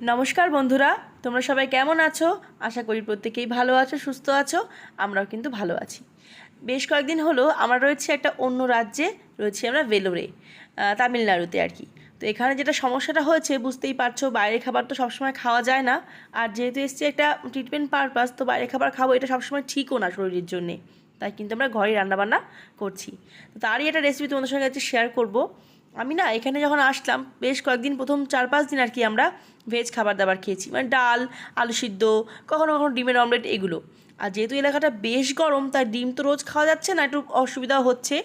নমস্কার বন্ধুরা, তোমরা সবাই কেমন আছো? আশা করি প্রত্যেকেই ভালো আছো, সুস্থ আছো, আমরাও কিন্তু ভালো আছি। বেশ কয়েকদিন হলো আমরা রয়েছে একটা অন্য রাজ্যে, রয়েছি আমরা ভেলোরে তামিলনাড়ুতে আর কি। তো এখানে যেটা সমস্যাটা হয়েছে, বুঝতেই পারছ, বাইরের খাবার তো সবসময় খাওয়া যায় না। আর যেহেতু এসছে একটা ট্রিটমেন্ট পারপাস তো বাইরের খাবার খাব এটা সবসময় ঠিকও না শরীরের জন্যে। তাই কিন্তু আমরা ঘরেই রান্নাবান্না করছি। তো তারই একটা রেসিপি তোমাদের সঙ্গে আজকে শেয়ার করব। আমি না এখানে যখন আসলাম, বেশ কয়েকদিন প্রথম চার পাঁচ দিন আর কি আমরা ভেজ খাবার দাবার খেয়েছি। মানে ডাল, আলু সিদ্ধ, কখনো কখনো ডিমের অমলেট এগুলো। আর যেহেতু এলাকাটা বেশ গরম, তাই ডিম তো রোজ খাওয়া যাচ্ছে না, একটু অসুবিধাও হচ্ছে।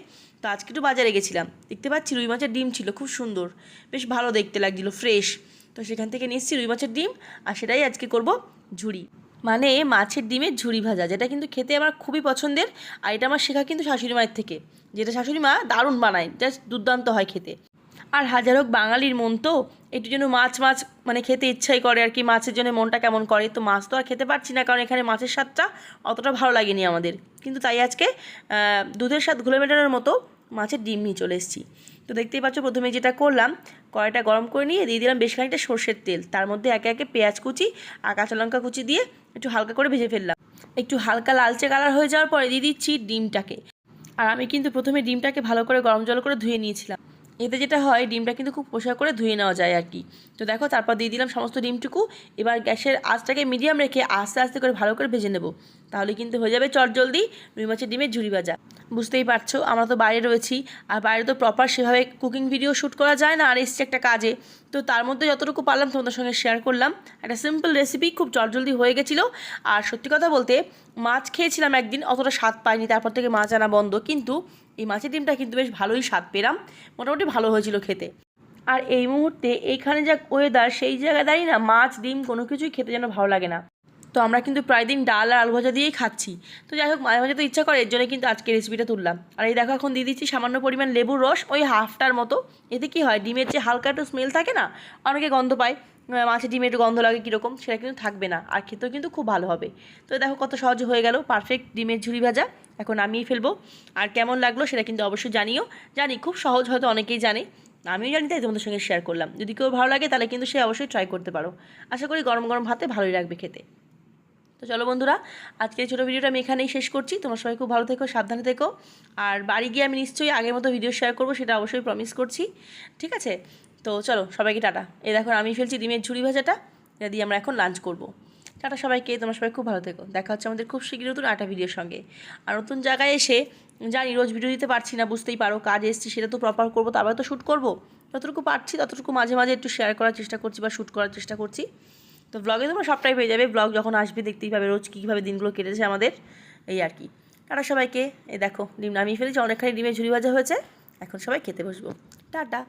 তো আজকে একটু বাজারে গেছিলাম। দেখতে পাচ্ছি রুই মাছের ডিম ছিল, খুব সুন্দর। বেশ ভালো দেখতে লাগছিল ফ্রেশ তো সেখান থেকে এসেছি রুই মাছের ডিম, আর সেটাই আজকে করব ঝুড়ি। মানে মাছের ডিমের ঝুড়ি ভাজা, যেটা কিন্তু খেতে আমার খুবই পছন্দের, আর এটা আমার শেখা কিন্তু শাশুড়ি মায়ের থেকে। যেটা শাশুড়ি মা দারুণ বানায় জাস্ট দুর্দান্ত হয় খেতে। আর হাজার হোক বাঙালির মন তো, একটু যেন মাছ মাছ মানে খেতে ইচ্ছাই করে আর কি, মাছের জন্য মনটা কেমন করে, তো মাছ তো আর খেতে পারছি না, কারণ এখানে মাছের স্বাদটা অতটা ভালো লাগেনি আমাদের। কিন্তু তাই আজকে দুধের স্বাদ ঘুলে মেটানোর মতো মাছের ডিম নিয়ে চলে এসেছি। তো দেখতেই পাচ্ছ, প্রথমে যেটা করলাম, কড়াইটা গরম করে নিয়ে দিয়ে দিলাম বেশ খানিকটা সর্ষের তেল। তার মধ্যে একে একে পেঁয়াজ কুচি আর কাঁচা লঙ্কা কুচি দিয়ে একটু হালকা করে ভেজে ফেললাম। একটু হালকা লালচে কালার হয়ে যাওয়ার পরে দিয়ে দিচ্ছি ডিমটাকে। আর আমি কিন্তু প্রথমে ডিমটাকে ভালো করে গরম জল করে ধুয়ে নিয়েছিলাম। এতে যেটা হয়, ডিমটা কিন্তু খুব পরিষ্কার করে ধুয়ে নেওয়া যায় আর কি। তো দেখো, তারপর দিয়ে দিলাম সমস্ত ডিমটুকু। এবার গ্যাসের আঁচটাকে মিডিয়াম রেখে আস্তে আস্তে করে ভালো করে ভেজে নেব। তাহলে কিন্তু হয়ে যাবে চট জলদি রুই মাছের ডিমের ঝুড়ি ভাজা। বুঝতেই পারছ, আমরা তো বাইরে রয়েছি, আর বাইরে তো প্রপার সেভাবে কুকিং ভিডিও শ্যুট করা যায় না, আর এসছে একটা কাজে। তো তার মধ্যে যতটুকু পারলাম তোমাদের সঙ্গে শেয়ার করলাম। একটা সিম্পল রেসিপি খুব চটজলদি হয়ে গেছিল, আর সত্যি কথা বলতে মাছ খেয়েছিলাম একদিন, অতটা স্বাদ পাইনি, তারপর থেকে মাছ আনা বন্ধ, কিন্তু এই মাছের ডিমটা কিন্তু বেশ ভালোই স্বাদ পেলাম, মোটামুটি ভালো হয়েছিল খেতে। আর এই মুহূর্তে এইখানে যা ওয়েদার সেই জায়গায় দাঁড়িয়ে না মাছ, ডিম কোনো কিছুই খেতে যেন ভালো লাগে না। তো আমরা কিন্তু প্রায় দিন ডাল আর আলু ভাজা দিয়েই খাচ্ছি। তো যাই হোক মাঝে মাঝে তো ইচ্ছা করে, এর জন্য কিন্তু আজকে রেসিপিটা তুললাম। আর এই দেখো, এখন দিয়ে দিচ্ছি সামান্য পরিমাণ লেবুর রস, ওই হাফটার মতো। এতে কি হয়, ডিমের যে হালকা একটু স্মেল থাকে না, অনেকে গন্ধ পায়। মাছের ডিমে একটু গন্ধ লাগে কীরকম, সেটা কিন্তু থাকবে না, আর খেতেও কিন্তু খুব ভালো হবে। তো দেখো, কত সহজ হয়ে গেল পারফেক্ট ডিমের ঝুড়ি ভাজা। এখন নামিয়ে ফেলব। আর কেমন লাগল সেটা কিন্তু অবশ্যই জানিও। জানি, খুব সহজ হয়তো অনেকেই জানে। আমিও জানি, তাই তোমাদের সঙ্গে শেয়ার করলাম। যদি কেউ ভালো লাগে, তাহলে কিন্তু সে অবশ্যই ট্রাই করতে পারো। আশা করি গরম গরম ভাতে ভালোই লাগবে খেতে। তো চলো বন্ধুরা আজকের ছোটো ভিডিওটা আমি এখানেই শেষ করছি। তোমার সবাই খুব ভালো থেকো, সাবধানে থেকো। আর বাড়ি গিয়ে আমি নিশ্চয়ই আগের মতো ভিডিও শেয়ার করব, সেটা অবশ্যই প্রমিস করছি। ঠিক আছে? তো চলো, সবাইকে টাটা। এই দেখো, আমি ফেলছি ডিমের ঝুড়ি ভাজাটা, এটা দিয়ে আমরা এখন লাঞ্চ করব। টাটা সবাইকে, তোমার সবাই খুব ভালো থেকো। দেখা হচ্ছে আমাদের খুব শীঘ্রই নতুন আটা ভিডিওর সঙ্গে। আর নতুন জায়গায় এসে, জানি রোজ ভিডিও দিতে পারছি না, বুঝতেই পারো, কাজ এসছি, সেটা তো প্রপার করব, তারপরে তো শ্যুট করব। যতটুকু পারছি, ততটুকু মাঝে মাঝে একটু শেয়ার করার চেষ্টা করছি বা শ্যুট করার চেষ্টা করছি। তো ব্লগে তোমরা সবটাই পেয়ে যাবে। ব্লগ যখন আসবে, দেখতেই পাবে রোজ কীভাবে দিনগুলো কেটেছে আমাদের, এই আর কি। টাটা সবাইকে। এই দেখো, ডিম নামিয়ে ফেলেছি, অনেকখানি ডিমের ঝুড়ি ভাজা হয়েছে। এখন সবাই খেতে বসবো। টাটা।